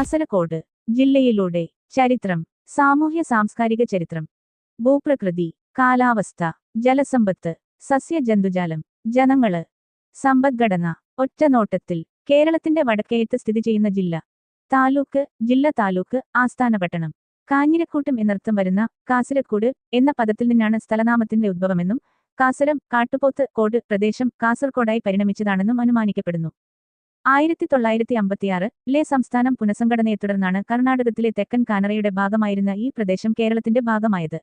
കാസർകോട് ജില്ലയിലൂടെ ചരിത്രം സാമൂഹ്യ സാംസ്കാരിക ചരിത്രം ഭൂപ്രകൃതി കാലാവസ്ഥ ജലസമ്പത്ത് സസ്യജന്തുജാലം ജനങ്ങൾ സമ്പദ്ഘടന ഒറ്റനോട്ടത്തിൽ കേരളത്തിന്റെ വടക്കേയത്ത് സ്ഥിതി ചെയ്യുന്ന ജില്ല താലൂക്ക് ജില്ല താലൂക്ക് ആസ്ഥാന പട്ടണം കാഞ്ഞിരക്കൂട്ടം എന്നർത്ഥം വരുന്ന കാസരക്കോട് എന്ന പദത്തിൽ നിന്നാണ് സ്ഥലനാമത്തിന്റെ ഉദ്ഭവമെന്നും കാസരം കാട്ടുപോത്ത് കോട് പ്രദേശം കാസർകോടായി പരിണമിച്ചതാണെന്നും അനുമാനിക്കപ്പെടുന്നു. ആയിരത്തി തൊള്ളായിരത്തി അമ്പത്തിയാറ് ലെ സംസ്ഥാനം പുനഃസംഘടനയെ തുടർന്നാണ് കർണാടകത്തിലെ തെക്കൻ കാനറയുടെ ഭാഗമായിരുന്ന ഈ പ്രദേശം കേരളത്തിന്റെ ഭാഗമായത്.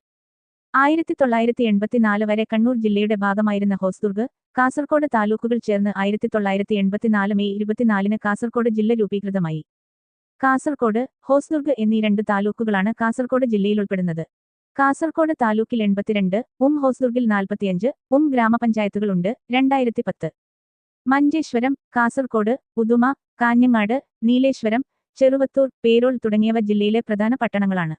ആയിരത്തി തൊള്ളായിരത്തി എൺപത്തിനാല് വരെ കണ്ണൂർ ജില്ലയുടെ ഭാഗമായിരുന്ന ഹോസ്ദുർഗ് കാസർകോട് താലൂക്കുകൾ ചേർന്ന് ആയിരത്തി തൊള്ളായിരത്തി എൺപത്തിനാല് മെയ് ഇരുപത്തിനാലിന് കാസർകോട് ജില്ല രൂപീകൃതമായി. കാസർകോട് ഹോസ്ദുർഗ് എന്നീ രണ്ട് താലൂക്കുകളാണ് കാസർകോട് ജില്ലയിൽ ഉൾപ്പെടുന്നത്. കാസർകോട് താലൂക്കിൽ എൺപത്തിരണ്ട് ഉം ഹോസ്ദുർഗിൽ നാൽപ്പത്തിയഞ്ച് ഉം ഗ്രാമപഞ്ചായത്തുകളുണ്ട് രണ്ടായിരത്തി പത്ത് മഞ്ചേശ്വരം കാസർകോട് ഉദുമ കാഞ്ഞങ്ങാട് നീലേശ്വരം ചെറുവത്തൂർ പേരോൾ തുടങ്ങിയവ ജില്ലയിലെ പ്രധാന പട്ടണങ്ങളാണ്.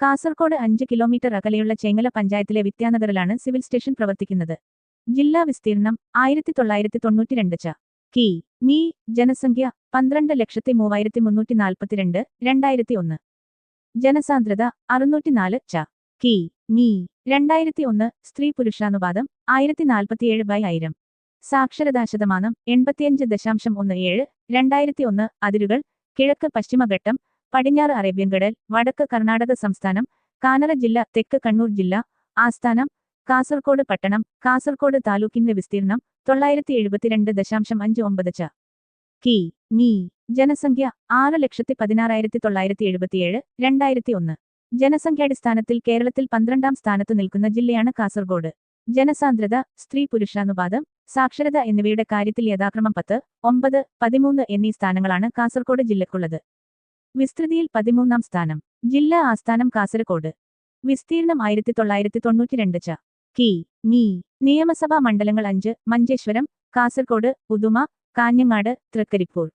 കാസർകോട് അഞ്ച് കിലോമീറ്റർ അകലെയുള്ള ചേങ്ങല പഞ്ചായത്തിലെ വിദ്യാനഗറിലാണ് സിവിൽ സ്റ്റേഷൻ പ്രവർത്തിക്കുന്നത്. ജില്ലാ വിസ്തീർണം ആയിരത്തി തൊള്ളായിരത്തി തൊണ്ണൂറ്റിരണ്ട് ച. കി. മീ. ജനസംഖ്യ പന്ത്രണ്ട് ലക്ഷത്തി മൂവായിരത്തി മുന്നൂറ്റി നാൽപ്പത്തിരണ്ട് രണ്ടായിരത്തി ഒന്ന് ജനസാന്ദ്രത അറുന്നൂറ്റിനാല് ച. കി. മീ. രണ്ടായിരത്തി ഒന്ന് സ്ത്രീ പുരുഷാനുപാതം ആയിരത്തി നാൽപ്പത്തിയേഴ് ബൈ ആയിരം. സാക്ഷരതാ ശതമാനം എൺപത്തിയഞ്ച് ദശാംശം ഒന്ന് ഏഴ് രണ്ടായിരത്തി ഒന്ന് അതിരുകൾ കിഴക്ക് പശ്ചിമഘട്ടം പടിഞ്ഞാറ് അറേബ്യൻ കടൽ വടക്ക് കർണാടക സംസ്ഥാനം കാനറ ജില്ല തെക്ക് കണ്ണൂർ ജില്ല ആസ്ഥാനം കാസർകോട് പട്ടണം കാസർകോട് താലൂക്കിന്റെ വിസ്തീർണം തൊള്ളായിരത്തി എഴുപത്തിരണ്ട് ദശാംശം അഞ്ച് ഒമ്പത് ച. കി. മീ. ജനസംഖ്യ ആറ് ലക്ഷത്തി പതിനാറായിരത്തി തൊള്ളായിരത്തി എഴുപത്തിയേഴ് രണ്ടായിരത്തി ഒന്ന് ജനസംഖ്യാടിസ്ഥാനത്തിൽ കേരളത്തിൽ പന്ത്രണ്ടാം സ്ഥാനത്ത് നിൽക്കുന്ന ജില്ലയാണ് കാസർഗോഡ് ജനസാന്ദ്രത സ്ത്രീ പുരുഷാനുപാതം സാക്ഷരത എന്നിവയുടെ കാര്യത്തിൽ യഥാക്രമം പത്ത് ഒമ്പത് പതിമൂന്ന് എന്നീ സ്ഥാനങ്ങളാണ് കാസർകോട് ജില്ലക്കുള്ളത് വിസ്തൃതിയിൽ പതിമൂന്നാം സ്ഥാനം ജില്ലാ ആസ്ഥാനം കാസർകോട്. വിസ്തീർണം ആയിരത്തി തൊള്ളായിരത്തി തൊണ്ണൂറ്റിരണ്ട് ച. കി മീ നിയമസഭാ മണ്ഡലങ്ങൾ അഞ്ച് മഞ്ചേശ്വരം കാസർകോട് ഉദുമ കാഞ്ഞങ്ങാട് തൃക്കരിപ്പൂർ.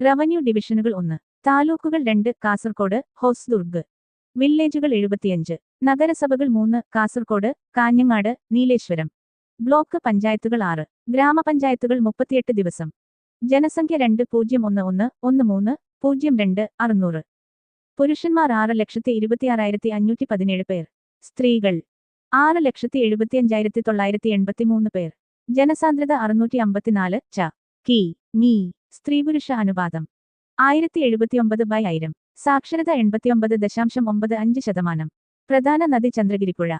റവന്യൂ ഡിവിഷനുകൾ ഒന്ന് താലൂക്കുകൾ രണ്ട് കാസർകോട് ഹോസ്ദുർഗ്. വില്ലേജുകൾ എഴുപത്തിയഞ്ച് നഗരസഭകൾ മൂന്ന് കാസർകോട് കാഞ്ഞങ്ങാട് നീലേശ്വരം. ബ്ലോക്ക് പഞ്ചായത്തുകൾ ആറ്. ഗ്രാമപഞ്ചായത്തുകൾ മുപ്പത്തിയെട്ട് ദിവസം. ജനസംഖ്യ രണ്ട് പൂജ്യം ഒന്ന് ഒന്ന് ഒന്ന് മൂന്ന് പൂജ്യം രണ്ട് അറുന്നൂറ്. പുരുഷന്മാർ ആറ് ലക്ഷത്തി ഇരുപത്തിയാറായിരത്തി അഞ്ഞൂറ്റി പതിനേഴ് പേർ. സ്ത്രീകൾ ആറ് ലക്ഷത്തി എഴുപത്തിയഞ്ചായിരത്തി തൊള്ളായിരത്തി എൺപത്തിമൂന്ന് പേർ. ജനസാന്ദ്രത അറുന്നൂറ്റി അമ്പത്തിനാല് ച. കി. മീ. സ്ത്രീപുരുഷ അനുപാതം. ആയിരത്തി എഴുപത്തിയൊമ്പത് ബൈ ആയിരം. സാക്ഷരത എൺപത്തിയൊമ്പത് ദശാംശം ഒമ്പത് അഞ്ച് ശതമാനം. പ്രധാന നദി ചന്ദ്രഗിരിപ്പുഴ.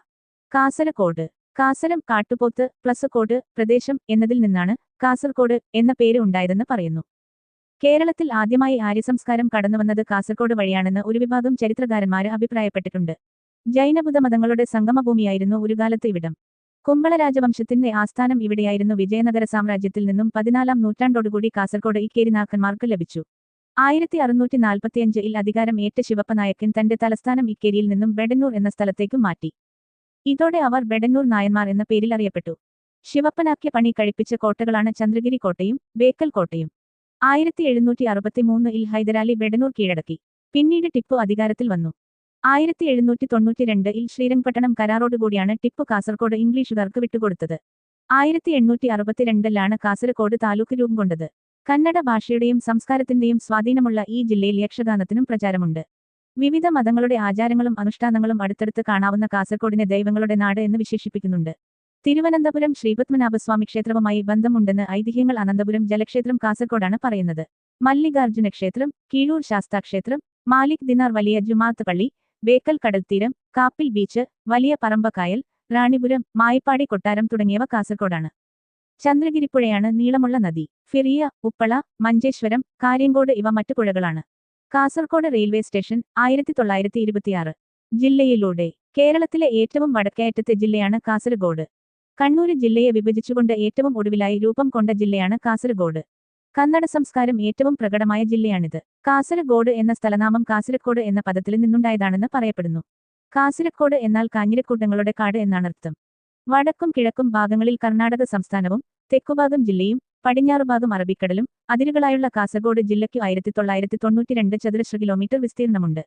കാസർകോട്. കാസരം കാട്ടുപോത്ത് പ്ലസ് കോട് പ്രദേശം എന്നതിൽ നിന്നാണ് കാസർകോട് എന്ന പേര് ഉണ്ടായതെന്ന് പറയുന്നു. കേരളത്തിൽ ആദ്യമായി ആര്യസംസ്കാരം കടന്നുവന്നത് കാസർകോട് വഴിയാണെന്ന് ഒരു വിഭാഗം ചരിത്രകാരന്മാര് അഭിപ്രായപ്പെട്ടിട്ടുണ്ട്. ജൈനബുദ്ധ മതങ്ങളുടെ സംഗമഭൂമിയായിരുന്നു ഒരു കാലത്ത് ഇവിടം. കുമ്പള രാജവംശത്തിന്റെ ആസ്ഥാനം ഇവിടെയായിരുന്നു വിജയനഗര സാമ്രാജ്യത്തിൽ നിന്നും പതിനാലാം നൂറ്റാണ്ടോടുകൂടി കാസർകോട് ഇക്കേരിനാഥന്മാർക്ക് ലഭിച്ചു. ആയിരത്തി അറുന്നൂറ്റി നാൽപ്പത്തിയഞ്ചിൽ അധികാരം ഏറ്റ ശിവപ്പനായക്കൻ തന്റെ തലസ്ഥാനം ഇക്കേരിയിൽ നിന്നും വെടന്നൂർ എന്ന സ്ഥലത്തേക്ക് മാറ്റി. ഇതോടെ അവർ ബെഡന്നൂർ നായന്മാർ എന്ന പേരിൽ അറിയപ്പെട്ടു. ശിവപ്പനാക്കിയ പണി കഴിപ്പിച്ച കോട്ടകളാണ് ചന്ദ്രഗിരി കോട്ടയും ബേക്കൽ കോട്ടയും. ആയിരത്തി എഴുന്നൂറ്റി അറുപത്തിമൂന്ന് ഇൽ ഹൈദരാലി ബെഡനൂർ കീഴടക്കി. പിന്നീട് ടിപ്പു അധികാരത്തിൽ വന്നു. ആയിരത്തി എഴുന്നൂറ്റി തൊണ്ണൂറ്റിരണ്ട് ഇൽ ശ്രീരംഗപട്ടണം കരാറോടുകൂടിയാണ് ടിപ്പു കാസർകോട് ഇംഗ്ലീഷുകാർക്ക് വിട്ടുകൊടുത്തത്. ആയിരത്തി എണ്ണൂറ്റി അറുപത്തിരണ്ടിലാണ് കാസർകോട് താലൂക്ക് രൂപം കൊണ്ടത്. കന്നഡ ഭാഷയുടെയും സംസ്കാരത്തിന്റെയും സ്വാധീനമുള്ള ഈ ജില്ലയിൽ യക്ഷഗാനത്തിനും പ്രചാരമുണ്ട്. വിവിധ മതങ്ങളുടെ ആചാരങ്ങളും അനുഷ്ഠാനങ്ങളും അടുത്തടുത്ത് കാണാവുന്ന കാസർകോടിനെ ദൈവങ്ങളുടെ നാട് എന്ന് വിശേഷിപ്പിക്കുന്നുണ്ട്. തിരുവനന്തപുരം ശ്രീപത്മനാഭസ്വാമി ക്ഷേത്രവുമായി ബന്ധമുണ്ടെന്ന് ഐതിഹ്യങ്ങൾ അനന്തപുരം ജലക്ഷേത്രം കാസർകോടാണ് പറയുന്നത്. മല്ലികാർജുന ക്ഷേത്രം കീഴൂർ ശാസ്താ ക്ഷേത്രം മാലിക് ദിനാർ വലിയ ജുമാത്ത് പള്ളി ബേക്കൽ കടൽത്തീരം കാപ്പിൽ ബീച്ച് വലിയ പറമ്പക്കായൽ റാണിപുരം മായിപ്പാടി കൊട്ടാരം തുടങ്ങിയവ കാസർകോടാണ്. ചന്ദ്രഗിരിപ്പുഴയാണ് നീളമുള്ള നദി. ഫിറിയ ഉപ്പള മഞ്ചേശ്വരം കാര്യങ്കോട് ഇവ മറ്റു പുഴകളാണ്. കാസർകോട് റെയിൽവേ സ്റ്റേഷൻ ആയിരത്തി തൊള്ളായിരത്തി ഇരുപത്തിയാറ് ജില്ലയിലൂടെ കേരളത്തിലെ ഏറ്റവും വടക്കേയറ്റത്തെ ജില്ലയാണ് കാസർഗോഡ്. കണ്ണൂര് ജില്ലയെ വിഭജിച്ചുകൊണ്ട് ഏറ്റവും ഒടുവിലായി രൂപം കൊണ്ട ജില്ലയാണ് കാസർഗോഡ്. കന്നഡ സംസ്കാരം ഏറ്റവും പ്രകടമായ ജില്ലയാണിത്. കാസർഗോഡ് എന്ന സ്ഥലനാമം കാസർകോട് എന്ന പദത്തിൽ നിന്നുണ്ടായതാണെന്ന് പറയപ്പെടുന്നു. കാസർകോട് എന്നാൽ കാഞ്ഞിരക്കൂട്ടങ്ങളുടെ കാട് എന്നാണർത്ഥം. വടക്കും കിഴക്കും ഭാഗങ്ങളിൽ കർണാടക സംസ്ഥാനവും തെക്കുഭാഗം ജില്ലയും പടിഞ്ഞാറുഭാഗം അറബിക്കടലും അതിരുകളായുള്ള കാസർഗോഡ് ജില്ലയ്ക്കു ആയിരത്തി തൊള്ളായിരത്തി തൊണ്ണൂറ്റിരണ്ട് ചതുരശ്ര കിലോമീറ്റർ വിസ്തീർണമുണ്ട്.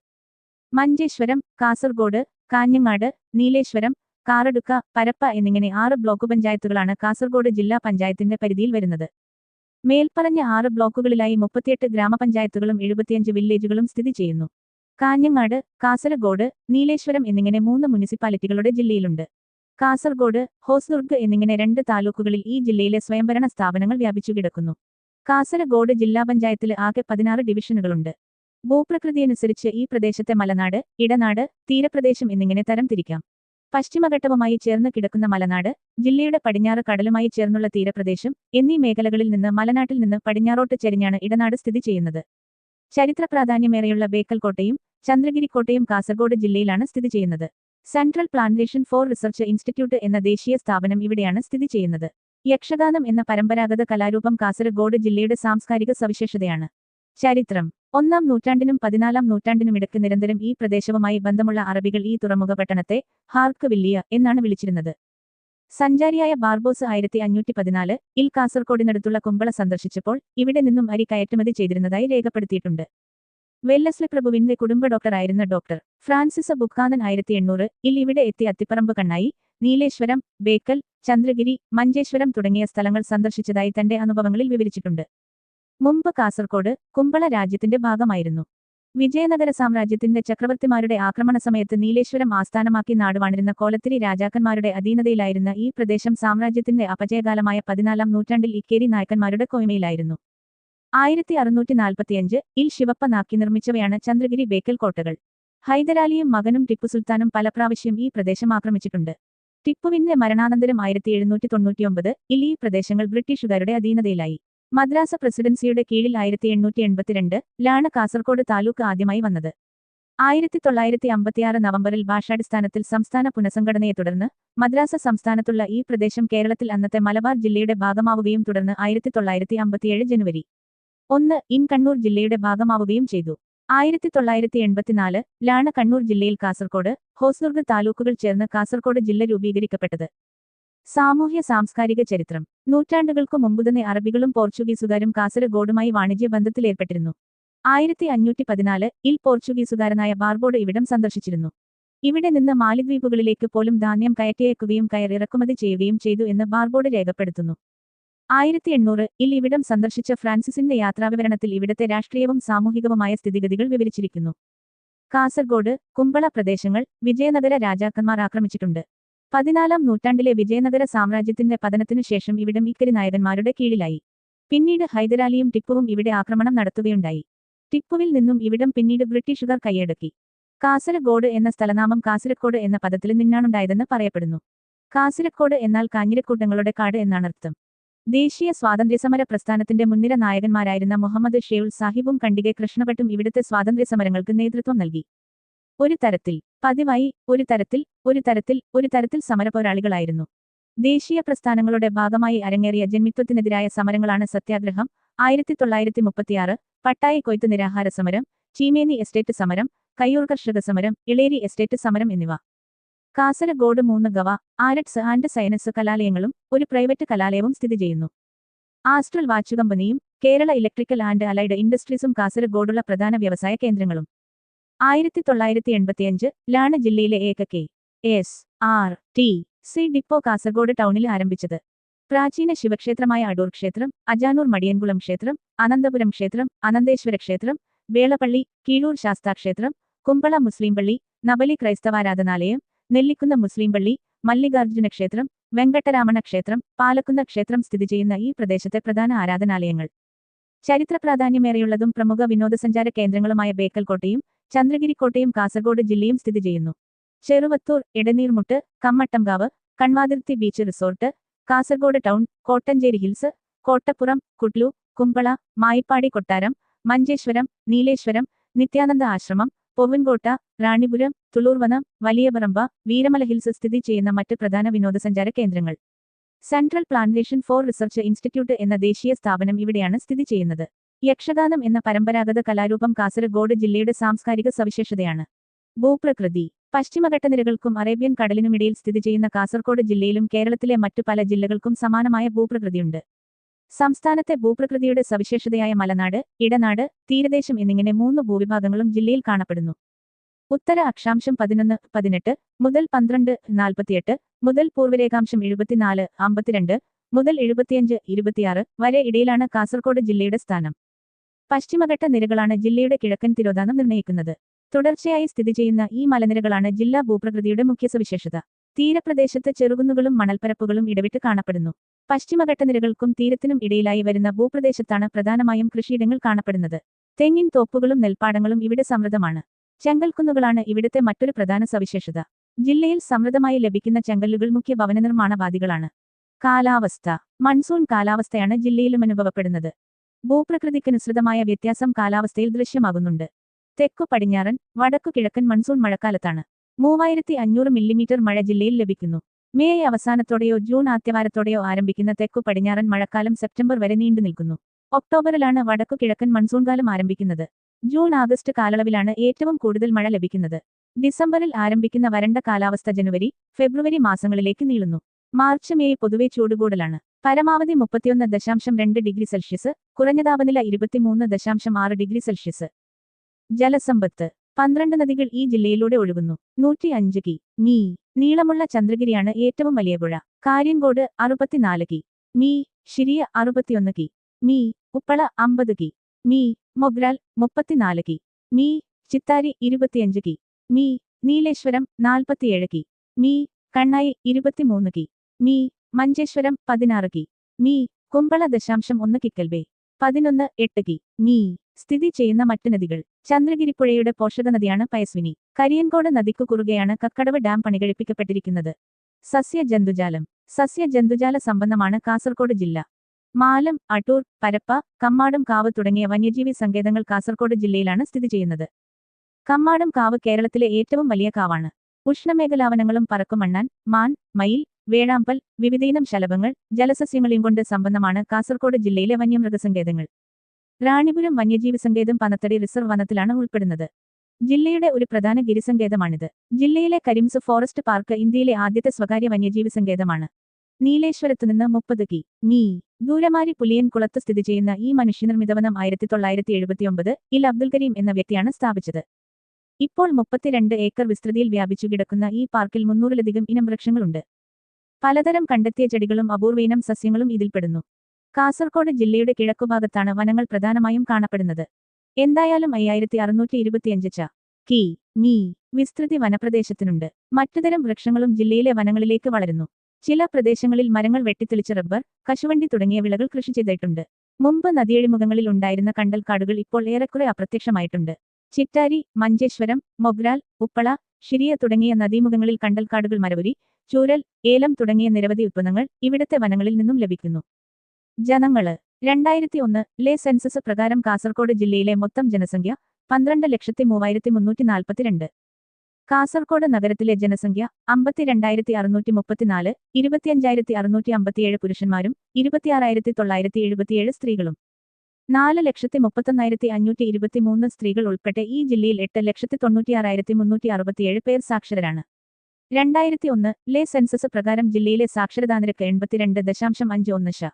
മഞ്ചേശ്വരം കാസർഗോഡ് കാഞ്ഞങ്ങാട് നീലേശ്വരം കാറടുക്ക പരപ്പ എന്നിങ്ങനെ ആറ് ബ്ലോക്ക് പഞ്ചായത്തുകളാണ് കാസർഗോഡ് ജില്ലാ പഞ്ചായത്തിന്റെ പരിധിയിൽ വരുന്നത്. മേൽപ്പറഞ്ഞ ആറ് ബ്ലോക്കുകളിലായി മുപ്പത്തിയെട്ട് ഗ്രാമപഞ്ചായത്തുകളും എഴുപത്തിയഞ്ച് വില്ലേജുകളും സ്ഥിതി ചെയ്യുന്നു. കാഞ്ഞങ്ങാട് കാസർഗോഡ് നീലേശ്വരം എന്നിങ്ങനെ മൂന്ന് മുനിസിപ്പാലിറ്റികളുടെ ജില്ലയിലുണ്ട്. കാസർഗോഡ് ഹോസ്ദുർഗ് എന്നിങ്ങനെ രണ്ട് താലൂക്കുകളിൽ ഈ ജില്ലയിലെ സ്വയംഭരണ സ്ഥാപനങ്ങൾ വ്യാപിച്ചു കിടക്കുന്നു. കാസർഗോഡ് ജില്ലാ പഞ്ചായത്തിൽ ആകെ പതിനാറ് ഡിവിഷനുകളുണ്ട്. ഭൂപ്രകൃതിയനുസരിച്ച് ഈ പ്രദേശത്തെ മലനാട് ഇടനാട് തീരപ്രദേശം എന്നിങ്ങനെ തരം തിരിക്കാം പശ്ചിമഘട്ടവുമായി ചേർന്ന് കിടക്കുന്ന മലനാട് ജില്ലയുടെ പടിഞ്ഞാറ് കടലുമായി ചേർന്നുള്ള തീരപ്രദേശം എന്നീ മേഖലകളിൽ നിന്ന് മലനാട്ടിൽ നിന്ന് പടിഞ്ഞാറോട്ട് ചെരിഞ്ഞാണ് ഇടനാട് സ്ഥിതി ചെയ്യുന്നത്. ചരിത്ര പ്രാധാന്യമേറെയുള്ള ബേക്കൽ കോട്ടയും ചന്ദ്രഗിരി കോട്ടയും കാസർഗോഡ് ജില്ലയിലാണ് സ്ഥിതി ചെയ്യുന്നത്. Central plantation for research institute എന്ന ദേശീയ സ്ഥാപനം ഇവിടെയാണ് സ്ഥിതി ചെയ്യുന്നത്. യക്ഷഗാനം എന്ന പരമ്പരാഗത കലാരൂപം കാസർഗോഡ് ജില്ലയുടെ സാംസ്കാരിക സവിശേഷതയാണ്. ചരിത്രം. ഒന്നാം നൂറ്റാണ്ടിനും പതിനാലാം നൂറ്റാണ്ടിനുമിടയ്ക്ക് നിരന്തരം ഈ പ്രദേശവുമായി ബന്ധമുള്ള അറബികൾ ഈ തുറമുഖ പട്ടണത്തെ ഹാർക്ക് വില്ലിയ എന്നാണ് വിളിച്ചിരുന്നത്. സഞ്ചാരിയായ ബാർബോസ് ആയിരത്തി അഞ്ഞൂറ്റി പതിനാല് ഇൽ കാസർഗോഡിനടുത്തുള്ള കുമ്പള സന്ദർശിച്ചപ്പോൾ ഇവിടെ നിന്നും അരി കയറ്റുമതി ചെയ്തിരുന്നതായി രേഖപ്പെടുത്തിയിട്ടുണ്ട്. വെല്ലസ്ലി പ്രഭുവിന്റെ കുടുംബ ഡോക്ടറായിരുന്ന ഡോക്ടർ ഫ്രാൻസിസ് ബുക്കാനൻ ആയിരത്തി എണ്ണൂറ് ഇൽ ഇവിടെ എത്തി അത്തിപ്പറമ്പ് കണ്ണായി നീലേശ്വരം ബേക്കൽ ചന്ദ്രഗിരി മഞ്ചേശ്വരം തുടങ്ങിയ സ്ഥലങ്ങൾ സന്ദർശിച്ചതായി തന്റെ അനുഭവങ്ങളിൽ വിവരിച്ചിട്ടുണ്ട്. മുമ്പ് കാസർകോട് കുമ്പള രാജ്യത്തിന്റെ ഭാഗമായിരുന്നു. വിജയനഗര സാമ്രാജ്യത്തിന്റെ ചക്രവർത്തിമാരുടെ ആക്രമണ സമയത്ത് നീലേശ്വരം ആസ്ഥാനമാക്കി നാടുവാണിരുന്ന കോലത്തിരി രാജാക്കന്മാരുടെ അധീനതയിലായിരുന്ന ഈ പ്രദേശം സാമ്രാജ്യത്തിന്റെ അപജയകാലമായ പതിനാലാം നൂറ്റാണ്ടിൽ ഇക്കേരി നായക്കന്മാരുടെ കോയ്മയിലായിരുന്നു. ആയിരത്തി അറുന്നൂറ്റി നാൽപ്പത്തിയഞ്ച് ഇൽ ശിവപ്പ നാക്കി നിർമ്മിച്ചവയാണ് ചന്ദ്രഗിരി ബേക്കൽ കോട്ടകൾ. ഹൈദരാലിയും മകനും ടിപ്പു സുൽത്താനും പലപ്രാവശ്യം ഈ പ്രദേശം ആക്രമിച്ചിട്ടുണ്ട്. ടിപ്പുവിന്റെ മരണാനന്തരം ആയിരത്തി എഴുന്നൂറ്റി തൊണ്ണൂറ്റിയൊമ്പത് ഇൽ ഈ പ്രദേശങ്ങൾ ബ്രിട്ടീഷുകാരുടെ അധീനതയിലായി. മദ്രാസ പ്രസിഡൻസിയുടെ കീഴിൽ ആയിരത്തി എണ്ണൂറ്റി എൺപത്തിരണ്ട് ലാണ് കാസർകോട് താലൂക്ക് ആദ്യമായി വന്നത്. ആയിരത്തി തൊള്ളായിരത്തി അമ്പത്തിയാറ് നവംബറിൽ ഭാഷാടിസ്ഥാനത്തിൽ സംസ്ഥാന പുനഃസംഘടനയെ തുടർന്ന് മദ്രാസ സംസ്ഥാനത്തുള്ള ഈ പ്രദേശം കേരളത്തിൽ അന്നത്തെ മലബാർ ജില്ലയുടെ ഭാഗമാവുകയും തുടർന്ന് ആയിരത്തി തൊള്ളായിരത്തി അമ്പത്തിയേഴ് ജനുവരി ഒന്ന് ഇൻ കണ്ണൂർ ജില്ലയുടെ ഭാഗമാവുകയും ചെയ്തു. ആയിരത്തി തൊള്ളായിരത്തി എൺപത്തിനാല് ലാണ് കണ്ണൂർ ജില്ലയിൽ കാസർകോട് ഹോസ്ദുർഗ് താലൂക്കുകൾ ചേർന്ന് കാസർകോട് ജില്ല രൂപീകരിക്കപ്പെട്ടത്. സാമൂഹ്യ സാംസ്കാരിക ചരിത്രം. നൂറ്റാണ്ടുകൾക്കു മുമ്പുതന്നെ അറബികളും പോർച്ചുഗീസുകാരും കാസർഗോഡുമായി വാണിജ്യ ബന്ധത്തിലേർപ്പെട്ടിരുന്നു ആയിരത്തി അഞ്ഞൂറ്റി പതിനാല് ഇൽ പോർച്ചുഗീസുകാരനായ ബാർബോഡ് ഇവിടം സന്ദർശിച്ചിരുന്നു. ഇവിടെ നിന്ന് മാലിദ്വീപുകളിലേക്ക് പോലും ധാന്യം കയറ്റിയേക്കുകയും കയറിറക്കുമതി ചെയ്യുകയും ചെയ്തു എന്ന് ബാർബോഡ് രേഖപ്പെടുത്തുന്നു. ആയിരത്തി എണ്ണൂറ് ഇൽ ഇവിടം സന്ദർശിച്ച ഫ്രാൻസിസിന്റെ യാത്രാവിവരണത്തിൽ ഇവിടത്തെ രാഷ്ട്രീയവും സാമൂഹികവുമായ സ്ഥിതിഗതികൾ വിവരിച്ചിരിക്കുന്നു. കാസർഗോഡ് കുമ്പള പ്രദേശങ്ങൾ വിജയനഗര രാജാക്കന്മാർ ആക്രമിച്ചിട്ടുണ്ട്. പതിനാലാം നൂറ്റാണ്ടിലെ വിജയനഗര സാമ്രാജ്യത്തിന്റെ പതനത്തിനു ശേഷം ഇവിടം ഇക്കരി നായകന്മാരുടെ കീഴിലായി. പിന്നീട് ഹൈദരാലിയും ടിപ്പുവും ഇവിടെ ആക്രമണം നടത്തുകയുണ്ടായി. ടിപ്പുവിൽ നിന്നും ഇവിടം പിന്നീട് ബ്രിട്ടീഷുകാർ കൈയടക്കി. കാസർഗോഡ് എന്ന സ്ഥലനാമം കാസരക്കോട് എന്ന പദത്തിൽ നിന്നാണുണ്ടായതെന്ന് പറയപ്പെടുന്നു. കാസരക്കോട് എന്നാൽ കാഞ്ഞിരക്കൂട്ടങ്ങളുടെ കാട് എന്നാണർത്ഥം. ദേശീയ സ്വാതന്ത്ര്യസമര പ്രസ്ഥാനത്തിന്റെ മുൻനിര നായകന്മാരായിരുന്ന മുഹമ്മദ് ഷെയുൾ സാഹിബും കണ്ടികെ കൃഷ്ണഭട്ടും ഇവിടുത്തെ സ്വാതന്ത്ര്യസമരങ്ങൾക്ക് നേതൃത്വം നൽകി. ഒരു തരത്തിൽ പതിവായി ഒരു തരത്തിൽ ഒരു തരത്തിൽ ഒരു തരത്തിൽ സമരപോരാളികളായിരുന്നു ദേശീയ പ്രസ്ഥാനങ്ങളുടെ ഭാഗമായി അരങ്ങേറിയ ജന്മിത്വത്തിനെതിരായ സമരങ്ങളാണ് സത്യാഗ്രഹം ആയിരത്തി തൊള്ളായിരത്തി മുപ്പത്തിയാറ് പട്ടായ കൊയ്ത്ത് നിരാഹാര സമരം ചീമേനി എസ്റ്റേറ്റ് സമരം കയ്യൂർ കർഷക സമരം ഇളേരി എസ്റ്റേറ്റ് സമരം എന്നിവ. കാസർഗോഡ് മൂന്ന് ഗവ ആരറ്റ്സ് ആൻഡ് സയൻസ് കലാലയങ്ങളും ഒരു പ്രൈവറ്റ് കലാലയവും സ്ഥിതി ചെയ്യുന്നു. ആസ്ട്രൽ വാച്ച് കമ്പനിയും കേരള ഇലക്ട്രിക്കൽ ആൻഡ് അലൈഡ് ഇൻഡസ്ട്രീസും കാസർഗോഡുള്ള പ്രധാന വ്യവസായ കേന്ദ്രങ്ങളും. ആയിരത്തി തൊള്ളായിരത്തി എൺപത്തിയഞ്ച് ലാണ് ജില്ലയിലെ ഏക K S R T C depot Kasaragod ടൗണിൽ ആരംഭിച്ചത്. പ്രാചീന ശിവക്ഷേത്രമായ അടൂർ ക്ഷേത്രം അജാനൂർ മടിയൻകുളം ക്ഷേത്രം അനന്തപുരം ക്ഷേത്രം അനന്തേശ്വര ക്ഷേത്രം വേളപ്പള്ളി കീഴൂർ ശാസ്താക്ഷേത്രം കുമ്പള മുസ്ലിം പള്ളി നബലി ക്രൈസ്തവാരാധനാലയം നെല്ലിക്കുന്ന മുസ്ലിം പള്ളി മല്ലികാർജുന ക്ഷേത്രം വെങ്കട്ടരാമണ ക്ഷേത്രം പാലക്കുന്ന ക്ഷേത്രം സ്ഥിതി ചെയ്യുന്ന ഈ പ്രദേശത്തെ പ്രധാന ആരാധനാലയങ്ങൾ. ചരിത്ര പ്രാധാന്യമേറെയുള്ളതും പ്രമുഖ വിനോദസഞ്ചാര കേന്ദ്രങ്ങളുമായ ബേക്കൽകോട്ടയും ചന്ദ്രഗിരിക്കോട്ടയും ചന്ദ്രഗിരി കോട്ടയും കാസർഗോഡ് ജില്ലയും സ്ഥിതി ചെയ്യുന്നു. Cheruvathur Edaneermutt Kammattamkavu Kanvathirthi beach resort Kasaragod town Kottancheri hills Kottappuram Kudlu Kumbla Mayippady കൊട്ടാരം മഞ്ചേശ്വരം നീലേശ്വരം നിത്യാനന്ദ ആശ്രമം പൊവൻകോട്ട റാണിപുരം തുളൂർവനം വലിയപറമ്പ വീരമല ഹിൽസ് സ്ഥിതി ചെയ്യുന്ന മറ്റ് പ്രധാന വിനോദസഞ്ചാര കേന്ദ്രങ്ങൾ. Central plantation for research institute എന്ന ദേശീയ സ്ഥാപനം ഇവിടെയാണ് സ്ഥിതി ചെയ്യുന്നത്. യക്ഷഗാനം എന്ന പരമ്പരാഗത കലാരൂപം കാസർഗോഡ് ജില്ലയുടെ സാംസ്കാരിക സവിശേഷതയാണ്. ഭൂപ്രകൃതി. പശ്ചിമഘട്ടനിരകൾക്കും അറേബ്യൻ കടലിനുമിടയിൽ സ്ഥിതി ചെയ്യുന്ന കാസർഗോഡ് ജില്ലയിലും കേരളത്തിലെ മറ്റു പല ജില്ലകൾക്കും സമാനമായ ഭൂപ്രകൃതിയുണ്ട്. സംസ്ഥാനത്തെ ഭൂപ്രകൃതിയുടെ സവിശേഷതയായ മലനാട് ഇടനാട് തീരദേശം എന്നിങ്ങനെ മൂന്ന് ഭൂവിഭാഗങ്ങളും ജില്ലയിൽ കാണപ്പെടുന്നു. ഉത്തര അക്ഷാംശം പതിനൊന്ന് പതിനെട്ട് മുതൽ പന്ത്രണ്ട് നാൽപ്പത്തിയെട്ട് മുതൽ പൂർവരേഖാംശം എഴുപത്തിനാല് അമ്പത്തിരണ്ട് മുതൽ എഴുപത്തിയഞ്ച് ഇരുപത്തിയാറ് വരെ ഇടയിലാണ് കാസർഗോഡ് ജില്ലയുടെ സ്ഥാനം. പശ്ചിമഘട്ട നിരകളാണ് ജില്ലയുടെ കിഴക്കൻ തിരോധാനം നിർണയിക്കുന്നത്. തുടർച്ചയായി സ്ഥിതി ചെയ്യുന്ന ഈ മലനിരകളാണ് ജില്ലാ ഭൂപ്രകൃതിയുടെ മുഖ്യ സവിശേഷത. തീരപ്രദേശത്ത് ചെറുകുന്നുകളും മണൽപ്പരപ്പുകളും ഇടവിട്ട് കാണപ്പെടുന്നു. പശ്ചിമഘട്ട നിരകൾക്കും തീരത്തിനും ഇടയിലായി വരുന്ന ഭൂപ്രദേശത്താണ് പ്രധാനമായും കൃഷിയിടങ്ങൾ കാണപ്പെടുന്നത്. തെങ്ങിൻ തോപ്പുകളും നെൽപ്പാടങ്ങളും ഇവിടെ സമൃദ്ധമാണ്. ചെങ്കൽക്കുന്നുകളാണ് ഇവിടുത്തെ മറ്റൊരു പ്രധാന സവിശേഷത. ജില്ലയിൽ സമൃദ്ധമായി ലഭിക്കുന്ന ചെങ്കല്ലുകൾ മുഖ്യ ഭവന നിർമ്മാണവാദികളാണ് കാലാവസ്ഥ. മൺസൂൺ കാലാവസ്ഥയാണ് ജില്ലയിലും അനുഭവപ്പെടുന്നത്. ഭൂപ്രകൃതിക്കനുസൃതമായ വ്യത്യാസം കാലാവസ്ഥയിൽ ദൃശ്യമാകുന്നുണ്ട്. തെക്കു പടിഞ്ഞാറൻ വടക്കു കിഴക്കൻ മൺസൂൺ മഴക്കാലത്താണ്. മൂവായിരത്തി അഞ്ഞൂറ് മില്ലിമീറ്റർ മഴ ജില്ലയിൽ ലഭിക്കുന്നു. മേയ് അവസാനത്തോടെയോ ജൂൺ ആദ്യവാരത്തോടെയോ ആരംഭിക്കുന്ന തെക്കു പടിഞ്ഞാറൻ മഴക്കാലം സെപ്റ്റംബർ വരെ നീണ്ടു നിൽക്കുന്നു. ഒക്ടോബറിലാണ് വടക്കു കിഴക്കൻ മൺസൂൺ കാലം ആരംഭിക്കുന്നത്. ജൂൺ ആഗസ്റ്റ് കാലയളവിലാണ് ഏറ്റവും കൂടുതൽ മഴ ലഭിക്കുന്നത്. ഡിസംബറിൽ ആരംഭിക്കുന്ന വരണ്ട കാലാവസ്ഥ ജനുവരി ഫെബ്രുവരി മാസങ്ങളിലേക്ക് നീളുന്നു. മാർച്ച് മെയ് പൊതുവെ ചൂടുകൂടലാണ്. പരമാവധി മുപ്പത്തിയൊന്ന് ദശാംശം രണ്ട് ഡിഗ്രി സെൽഷ്യസ് കുറഞ്ഞ താപനില ഇരുപത്തിമൂന്ന് ദശാംശം ആറ് ഡിഗ്രി സെൽഷ്യസ്. ജലസമ്പത്ത് പന്ത്രണ്ട് നദികൾ ഈ ജില്ലയിലൂടെ ഒഴുകുന്നു നൂറ്റി അഞ്ച് കി മീ നീളമുള്ള ചന്ദ്രഗിരിയാണ് ഏറ്റവും വലിയ പുഴ കാര്യൻകോട് അറുപത്തിനാല് കി മീ ശിരിയ അറുപത്തിയൊന്ന് കി മീ ഉപ്പള അമ്പത് കി മീ മൊഗ്രാൽ മുപ്പത്തിനാല് കി മീ ചിത്താരി ഇരുപത്തിയഞ്ച് കി മീ നീലേശ്വരം നാൽപ്പത്തിയേഴ് കി മീ കണ്ണായി ഇരുപത്തിമൂന്ന് കി മീ മഞ്ചേശ്വരം പതിനാറ് കി മീ കുമ്പള ദശാംശം ഒന്ന് കിക്കൽബേ പതിനൊന്ന് എട്ട് കി മീ സ്ഥിതി ചെയ്യുന്ന മറ്റ് നദികൾ. ചന്ദ്രഗിരിപ്പുഴയുടെ പോഷക നദിയാണ് പയസ്വിനി. കരിയൻകോട് നദിക്കു കുറുകെയാണ് കക്കടവ് ഡാം പണികഴിപ്പിക്കപ്പെട്ടിരിക്കുന്നത്. സസ്യജന്തുജാലം. സസ്യജന്തുജാല സമ്പന്നമാണ് കാസർകോട് ജില്ല. മാലം അട്ടൂർ പരപ്പ കമ്മാടും കാവ് തുടങ്ങിയ വന്യജീവി സങ്കേതങ്ങൾ കാസർകോട് ജില്ലയിലാണ് സ്ഥിതി ചെയ്യുന്നത്. കമ്മാടും കാവ് കേരളത്തിലെ ഏറ്റവും വലിയ കാവാണ്. ഉഷ്ണമേഖലാവനങ്ങളും പറക്കുമണ്ണാൻ മാൻ മയിൽ വേഴാമ്പൽ വിവിധയിനം ശലഭങ്ങൾ ജലസസ്യങ്ങളെയും കൊണ്ട് സമ്പന്നമാണ് കാസർകോട് ജില്ലയിലെ വന്യമൃഗസങ്കേതങ്ങൾ. റാണിപുരം വന്യജീവി സങ്കേതം പനത്തടി റിസർവ് വനത്തിലാണ് ഉൾപ്പെടുന്നത്. ജില്ലയുടെ ഒരു പ്രധാന ഗിരിസങ്കേതമാണിത്. ജില്ലയിലെ കരിംസ് ഫോറസ്റ്റ് പാർക്ക് ഇന്ത്യയിലെ ആദ്യത്തെ സ്വകാര്യ വന്യജീവി സങ്കേതമാണ് നീലേശ്വരത്തുനിന്ന് മുപ്പത് കി. മീ. ദൂരമാരി പുലിയൻ കുളത്ത് സ്ഥിതി ചെയ്യുന്ന ഈ മനുഷ്യനിർമ്മിതവനം ആയിരത്തി തൊള്ളായിരത്തി എഴുപത്തിയൊമ്പത് ഇൽ അബ്ദുൽ കരീം എന്ന വ്യക്തിയാണ് സ്ഥാപിച്ചത്. ഇപ്പോൾ മുപ്പത്തിരണ്ട് ഏക്കർ വിസ്തൃതിയിൽ വ്യാപിച്ചു കിടക്കുന്ന ഈ പാർക്കിൽ മുന്നൂറിലധികം ഇനം വൃക്ഷങ്ങളുണ്ട്. പലതരം കണ്ടെത്തിയ ചെടികളും അപൂർവയിനം സസ്യങ്ങളും ഇതിൽപ്പെടുന്നു. കാസർഗോഡ് ജില്ലയുടെ കിഴക്കുഭാഗത്താണ് വനങ്ങൾ പ്രധാനമായും കാണപ്പെടുന്നത്. എന്തായാലും അയ്യായിരത്തി അറുന്നൂറ്റി ഇരുപത്തിയഞ്ച് ച. കി. മീ. വിസ്തൃതി വനപ്രദേശത്തിനുണ്ട്. മറ്റുതരം വൃക്ഷങ്ങളും ജില്ലയിലെ വനങ്ങളിലേക്ക് വളരുന്നു. ചില പ്രദേശങ്ങളിൽ മരങ്ങൾ വെട്ടിത്തെളിച്ച റബ്ബർ കശുവണ്ടി തുടങ്ങിയ വിളകൾ കൃഷി ചെയ്തിട്ടുണ്ട്. മുമ്പ് നദിയഴിമുഖങ്ങളിൽ ഉണ്ടായിരുന്ന കണ്ടൽക്കാടുകൾ ഇപ്പോൾ ഏറെക്കുറെ അപ്രത്യക്ഷമായിട്ടുണ്ട്. ചിറ്റാരി മഞ്ചേശ്വരം മൊഗ്രാൽ ഉപ്പള ഷിരിയ തുടങ്ങിയ നദീമുഖങ്ങളിൽ കണ്ടൽക്കാടുകൾ മരവുരി ചൂരൽ ഏലം തുടങ്ങിയ നിരവധി ഉത്പന്നങ്ങൾ ഇവിടത്തെ വനങ്ങളിൽ നിന്നും ലഭിക്കുന്നു. ജനങ്ങൾ. രണ്ടായിരത്തി ഒന്ന് ലെ സെൻസസ് പ്രകാരം കാസർഗോഡ് ജില്ലയിലെ മൊത്തം ജനസംഖ്യ പന്ത്രണ്ട് ലക്ഷത്തി മൂവായിരത്തി മുന്നൂറ്റി നാൽപ്പത്തിരണ്ട് കാസർഗോഡ് നഗരത്തിലെ ജനസംഖ്യ അമ്പത്തിരണ്ടായിരത്തി അറുന്നൂറ്റി മുപ്പത്തിനാല് ഇരുപത്തിയഞ്ചായിരത്തി അറുന്നൂറ്റി അമ്പത്തിയേഴ് പുരുഷന്മാരും ഇരുപത്തിയാറായിരത്തി തൊള്ളായിരത്തി എഴുപത്തിയേഴ് സ്ത്രീകളും. നാല് ലക്ഷത്തി മുപ്പത്തൊന്നായിരത്തി അഞ്ഞൂറ്റി ഇരുപത്തിമൂന്ന് സ്ത്രീകൾ ഉൾപ്പെടെ ഈ ജില്ലയിൽ എട്ട് ലക്ഷത്തി തൊണ്ണൂറ്റിയാറായിരത്തി മുന്നൂറ്റി അറുപത്തിയേഴ് പേർ സാക്ഷരരാണ്. രണ്ടായിരത്തി ഒന്ന് ലെ സെൻസസ് പ്രകാരം ജില്ലയിലെ സാക്ഷരതാ നിരക്ക് എൺപത്തിരണ്ട് ദശാംശം അഞ്ച് ഒന്ന് ശ.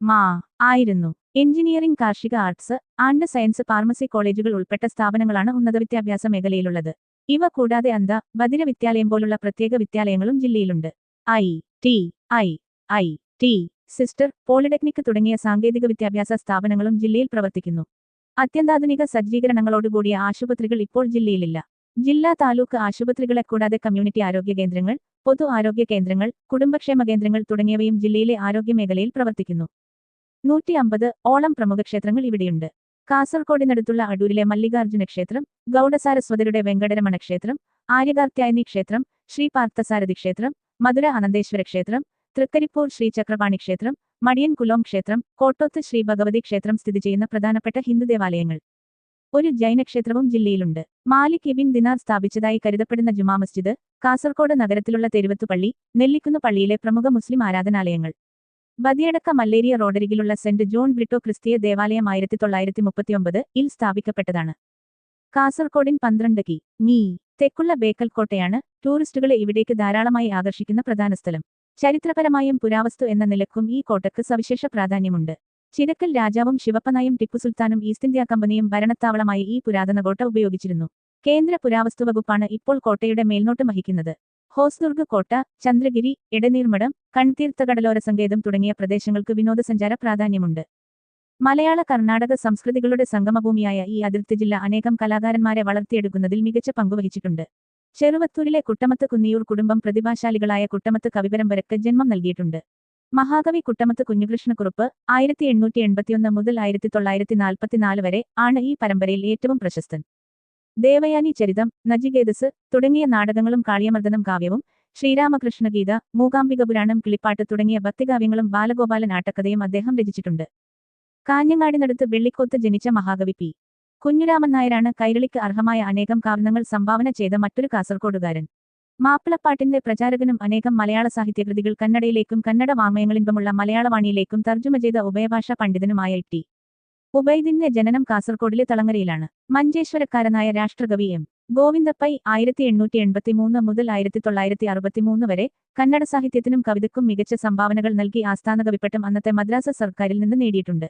മാ ആയിരുന്നു. എഞ്ചിനീയറിംഗ് കാർഷിക ആർട്സ് ആൻഡ് സയൻസ് ഫാർമസി കോളേജുകൾ ഉൾപ്പെട്ട സ്ഥാപനങ്ങളാണ് ഉന്നത വിദ്യാഭ്യാസ മേഖലയിലുള്ളത്. ഇവ കൂടാതെ അന്ത ബദിര വിദ്യാലയം പോലുള്ള പ്രത്യേക വിദ്യാലയങ്ങളും ജില്ലയിലുണ്ട്. I T I I T sister polytechnic തുടങ്ങിയ സാങ്കേതിക വിദ്യാഭ്യാസ സ്ഥാപനങ്ങളും ജില്ലയിൽ പ്രവർത്തിക്കുന്നു. അത്യന്താധുനിക സജ്ജീകരണങ്ങളോടുകൂടിയ ആശുപത്രികൾ ഇപ്പോൾ ജില്ലയിലില്ല. ജില്ലാ താലൂക്ക് ആശുപത്രികളെ കൂടാതെ കമ്മ്യൂണിറ്റി ആരോഗ്യ കേന്ദ്രങ്ങൾ പൊതു ആരോഗ്യ കേന്ദ്രങ്ങൾ കുടുംബക്ഷേമ കേന്ദ്രങ്ങൾ തുടങ്ങിയവയും ജില്ലയിലെ ആരോഗ്യ മേഖലയിൽ പ്രവർത്തിക്കുന്നു. നൂറ്റി അമ്പത് ഓളം പ്രമുഖ ക്ഷേത്രങ്ങൾ ഇവിടെയുണ്ട്. കാസർഗോഡിനടുത്തുള്ള അടൂരിലെ മല്ലികാർജുന ക്ഷേത്രം ഗൗഡസാരസ്വതരുടെ വെങ്കടരമണ ക്ഷേത്രം ആര്യകാർത്യായനി ക്ഷേത്രം ശ്രീ പാർത്ഥസാരഥി ക്ഷേത്രം മധുര അനന്തേശ്വര ക്ഷേത്രം തൃക്കരിപ്പൂർ ശ്രീ ചക്രപാണി ക്ഷേത്രം മടിയൻ കുലോം ക്ഷേത്രം കോട്ടോത്ത് ശ്രീ ഭഗവതി ക്ഷേത്രം സ്ഥിതി ചെയ്യുന്ന പ്രധാനപ്പെട്ട ഹിന്ദു ദേവാലയങ്ങൾ. ഒരു ജൈനക്ഷേത്രവും ജില്ലയിലുണ്ട്. മാലിക് ഇബിൻ ദിനാർ സ്ഥാപിച്ചതായി കരുതപ്പെടുന്ന ജുമാ മസ്ജിദ് കാസർകോട് നഗരത്തിലുള്ള തെരുവത്തുപള്ളി നെല്ലിക്കുന്ന് പള്ളിയിലെ പ്രമുഖ മുസ്ലിം ആരാധനാലയങ്ങൾ. ബദിയടക്ക മല്ലേരിയ റോഡരികിലുള്ള സെന്റ് ജോൺ ബ്രിട്ടോ ക്രിസ്തീയ ദേവാലയം ആയിരത്തി തൊള്ളായിരത്തി മുപ്പത്തിയൊമ്പത് ഇൽ സ്ഥാപിക്കപ്പെട്ടതാണ്. കാസർകോടിൻ പന്ത്രണ്ട് കി. മീ. തെക്കുള്ള ബേക്കൽ കോട്ടയാണ് ടൂറിസ്റ്റുകളെ ഇവിടേക്ക് ധാരാളമായി ആകർഷിക്കുന്ന പ്രധാന സ്ഥലം. ചരിത്രപരമായും പുരാവസ്തു എന്ന നിലക്കും ഈ കോട്ടയ്ക്ക് സവിശേഷ പ്രാധാന്യമുണ്ട്. ചിരക്കൽ രാജാവും ശിവപ്പനായും ടിപ്പു സുൽത്താനും ഈസ്റ്റ് ഇന്ത്യ കമ്പനിയും ഭരണത്താവളമായി ഈ പുരാതന കോട്ട ഉപയോഗിച്ചിരുന്നു. കേന്ദ്ര പുരാവസ്തു വകുപ്പാണ് ഇപ്പോൾ കോട്ടയുടെ മേൽനോട്ടം വഹിക്കുന്നത്. ഹോസ്ദുർഗ് കോട്ട ചന്ദ്രഗിരി ഇടനീർമഠം കൺതീർത്ഥ കടലോര സങ്കേതം തുടങ്ങിയ പ്രദേശങ്ങൾക്ക് വിനോദസഞ്ചാര പ്രാധാന്യമുണ്ട്. മലയാള കർണാടക സംസ്കൃതികളുടെ സംഗമഭൂമിയായ ഈ അതിർത്തി ജില്ല അനേകം കലാകാരന്മാരെ വളർത്തിയെടുക്കുന്നതിൽ മികച്ച പങ്കുവഹിച്ചിട്ടുണ്ട്. ചെറുവത്തൂരിലെ കുട്ടമത്ത് കുന്നിയൂർ കുടുംബം പ്രതിഭാശാലികളായ കുട്ടമത്ത് കവിപരമ്പരക്ക് ജന്മം നൽകിയിട്ടുണ്ട്. മഹാകവി കുട്ടമത്ത് കുഞ്ഞുകൃഷ്ണക്കുറുപ്പ് ആയിരത്തി എണ്ണൂറ്റി എൺപത്തിയൊന്ന് മുതൽ ആയിരത്തി തൊള്ളായിരത്തി നാൽപ്പത്തിനാല് വരെ ആണ് ഈ പരമ്പരയിൽ ഏറ്റവും പ്രശസ്തൻ. ദേവയാനി ചരിതം നജികേതസ് തുടങ്ങിയ നാടകങ്ങളും കാളിയമർദ്ദനം കാവ്യവും ശ്രീരാമകൃഷ്ണഗീത മൂകാംബികപുരാണം മൂകാംബിക പുരാണം കിളിപ്പാട്ട് തുടങ്ങിയ ഭക്തികാവ്യങ്ങളും ബാലഗോപാല നാട്ടക്കഥയും അദ്ദേഹം രചിച്ചിട്ടുണ്ട്. കാഞ്ഞങ്ങാടിനടുത്ത് വെള്ളിക്കോത്ത് ജനിച്ച മഹാകവി പി. കുഞ്ഞുരാമൻ നായരാണ് കൈരളിക്ക് അർഹമായ അനേകം കാവ്യങ്ങൾ സംഭാവന ചെയ്ത മറ്റൊരു കാസർകോടുകാരൻ മാപ്പിളപ്പാട്ടിന്റെ പ്രചാരകനും അനേകം മലയാള സാഹിത്യകൃതികൾ കന്നഡയിലേക്കും കന്നഡ വാങ്മയങ്ങളിമ്പമുള്ള മലയാളവാണിയിലേക്കും തർജമ ചെയ്ത ഉഭയഭാഷാ പണ്ഡിതനുമായ ടി. ഉബൈദിന്റെ ജനനം കാസർകോടിലെ തളങ്ങരയിലാണ്. മഞ്ചേശ്വരക്കാരനായ രാഷ്ട്രകവി എം. ഗോവിന്ദപ്പൈ ആയിരത്തി എണ്ണൂറ്റി എൺപത്തിമൂന്ന് മുതൽ ആയിരത്തി തൊള്ളായിരത്തി അറുപത്തിമൂന്ന് വരെ കന്നഡ സാഹിത്യത്തിനും കവിതയ്ക്കും മികച്ച സംഭാവനകൾ നൽകി ആസ്ഥാന കവിപ്പട്ടം അന്നത്തെ മദ്രാസ സർക്കാരിൽ നിന്ന് നേടിയിട്ടുണ്ട്.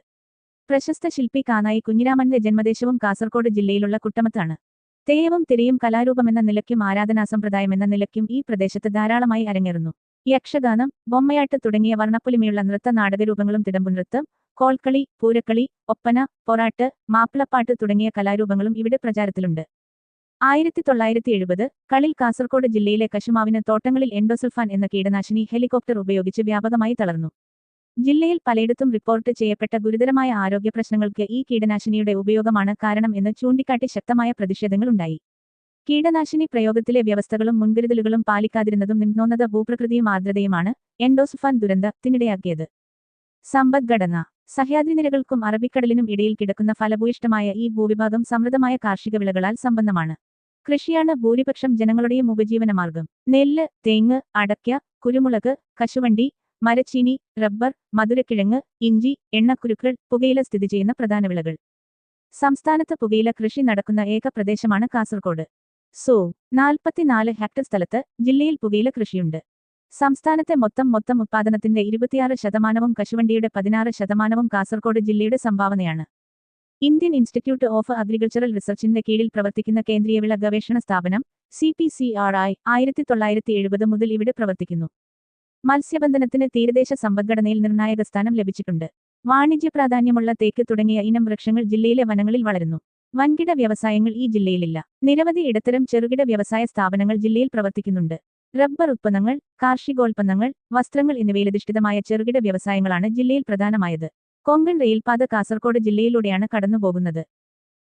പ്രശസ്ത ശില്പി കാനായി കുഞ്ഞിരാമന്റെ ജന്മദേശവും കാസർകോട് ജില്ലയിലുള്ള കുട്ടമത്താണ്. തെയ്യവും തിരയും കലാരൂപമെന്ന നിലയ്ക്കും ആരാധനാസമ്പ്രദായമെന്ന നിലയ്ക്കും ഈ പ്രദേശത്ത് ധാരാളമായി അരങ്ങേറുന്നു. യക്ഷഗാനം ബൊമ്മയാട്ട് തുടങ്ങിയ വർണപ്പൊലിമയുള്ള നൃത്ത നാടകരൂപങ്ങളും തിടമ്പുനൃത്തം കോൽക്കളി പൂരക്കളി ഒപ്പന പൊറാട്ട് മാപ്പിളപ്പാട്ട് തുടങ്ങിയ കലാരൂപങ്ങളും ഇവിടെ പ്രചാരത്തിലുണ്ട്. ആയിരത്തി തൊള്ളായിരത്തി എഴുപത് കളിൽ കാസർകോട് ജില്ലയിലെ കശുമാവിന് തോട്ടങ്ങളിൽ എൻഡോസൾഫാൻ എന്ന കീടനാശിനി ഹെലികോപ്റ്റർ ഉപയോഗിച്ച് വ്യാപകമായി തളർന്നു. ജില്ലയിൽ പലയിടത്തും റിപ്പോർട്ട് ചെയ്യപ്പെട്ട ഗുരുതരമായ ആരോഗ്യ പ്രശ്നങ്ങൾക്ക് ഈ കീടനാശിനിയുടെ ഉപയോഗമാണ് കാരണം എന്ന് ചൂണ്ടിക്കാട്ടി ശക്തമായ പ്രതിഷേധങ്ങളുണ്ടായി. കീടനാശിനി പ്രയോഗത്തിലെ വ്യവസ്ഥകളും മുൻകരുതലുകളും പാലിക്കാതിരുന്നതും നിമ്നോന്നത ഭൂപ്രകൃതിയും ആർദ്രതയുമാണ് എൻഡോസുഫാൻ ദുരന്തത്തിനിടയാക്കിയത് സമ്പദ്ഘടന. സഹ്യാദ്രിനിരകൾക്കും അറബിക്കടലിനും ഇടയിൽ കിടക്കുന്ന ഫലഭൂയിഷ്ടമായ ഈ ഭൂവിഭാഗം സമൃദ്ധമായ കാർഷിക വിളകളാൽ സമ്പന്നമാണ്. കൃഷിയാണ് ഭൂരിപക്ഷം ജനങ്ങളുടെയും ഉപജീവനമാർഗം. നെല്ല് തേങ്ങ് അടയ്ക്ക കുരുമുളക് കശുവണ്ടി മരച്ചീനി റബ്ബർ മധുരക്കിഴങ്ങ് ഇഞ്ചി എണ്ണക്കുരുക്കൾ പുകയില സ്ഥിതി ചെയ്യുന്ന പ്രധാന വിളകൾ. സംസ്ഥാനത്ത് പുകയില കൃഷി നടക്കുന്ന ഏക പ്രദേശമാണ് കാസർകോട് സോ നാൽപ്പത്തിനാല് ഹെക്ടർ സ്ഥലത്ത് ജില്ലയിൽ പുകയില കൃഷിയുണ്ട്. സംസ്ഥാനത്തെ മൊത്തം മൊത്തം ഉത്പാദനത്തിന്റെ ഇരുപത്തിയാറ് ശതമാനവും കശുവണ്ടിയുടെ പതിനാറ് ശതമാനവും കാസർഗോഡ് ജില്ലയുടെ സംഭാവനയാണ്. ഇന്ത്യൻ ഇൻസ്റ്റിറ്റ്യൂട്ട് ഓഫ് അഗ്രികൾച്ചറൽ റിസർച്ചിന്റെ കീഴിൽ പ്രവർത്തിക്കുന്ന കേന്ദ്രീയ വിള ഗവേഷണ സ്ഥാപനം C P C R I ആയിരത്തി തൊള്ളായിരത്തി എഴുപത് മുതൽ ഇവിടെ പ്രവർത്തിക്കുന്നു. മത്സ്യബന്ധനത്തിന് തീരദേശ സമ്പദ്ഘടനയിൽ നിർണായക സ്ഥാനം ലഭിച്ചിട്ടുണ്ട്. വാണിജ്യ പ്രാധാന്യമുള്ള തേക്ക് തുടങ്ങിയ ഇനം വൃക്ഷങ്ങൾ ജില്ലയിലെ വനങ്ങളിൽ വളരുന്നു. വൻകിട വ്യവസായങ്ങൾ ഈ ജില്ലയിലില്ല. നിരവധി ഇടത്തരം ചെറുകിട വ്യവസായ സ്ഥാപനങ്ങൾ ജില്ലയിൽ പ്രവർത്തിക്കുന്നുണ്ട്. റബ്ബർ ഉത്പന്നങ്ങൾ കാർഷികോൽപ്പന്നങ്ങൾ വസ്ത്രങ്ങൾ എന്നിവയിലധിഷ്ഠിതമായ ചെറുകിട വ്യവസായങ്ങളാണ് ജില്ലയിൽ പ്രധാനമായത്. കൊങ്കൺ റെയിൽപാത കാസർകോട് ജില്ലയിലൂടെയാണ് കടന്നുപോകുന്നത്.